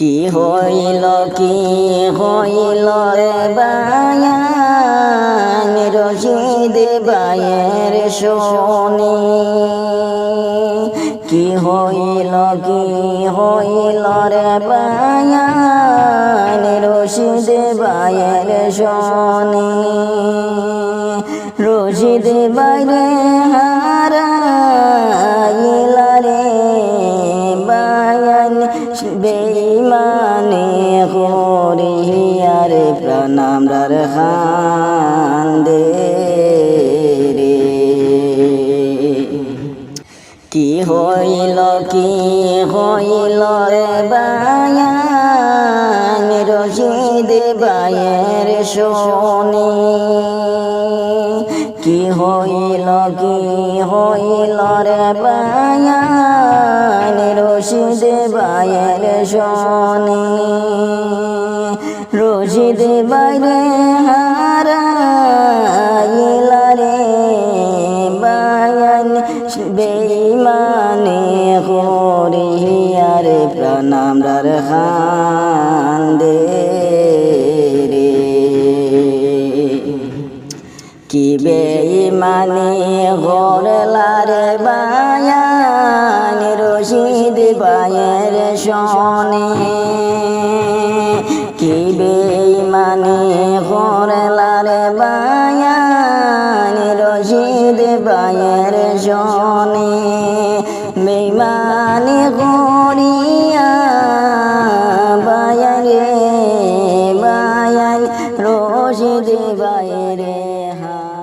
কি হইল কি হইল রে বায়ান রশিদ বায়ের শোনে? কি হইল কি হইল রে বায়ান রশিদ বায়ের শোনে? রশিদ বাইরে বেইমানে হরিয়ার প্রণাম রার খান দে কি হইল কি হইল রে বায়ান রশিদ বায়ের শোনে? কি হইল কি হইল রে বায়ান রশিদ বায়ের শোনে রশিদ বাইরে বায়ান বেইমানে হরিয়ার প্রণাম রার খান দে কি বেইমানে গরলারে বায়ান গানের কি বেইমানি করলারে বায়ানি রশিদ বায়ের শোনে বেইমানি করিয়া বায়ারে বায়ান রশিদ হা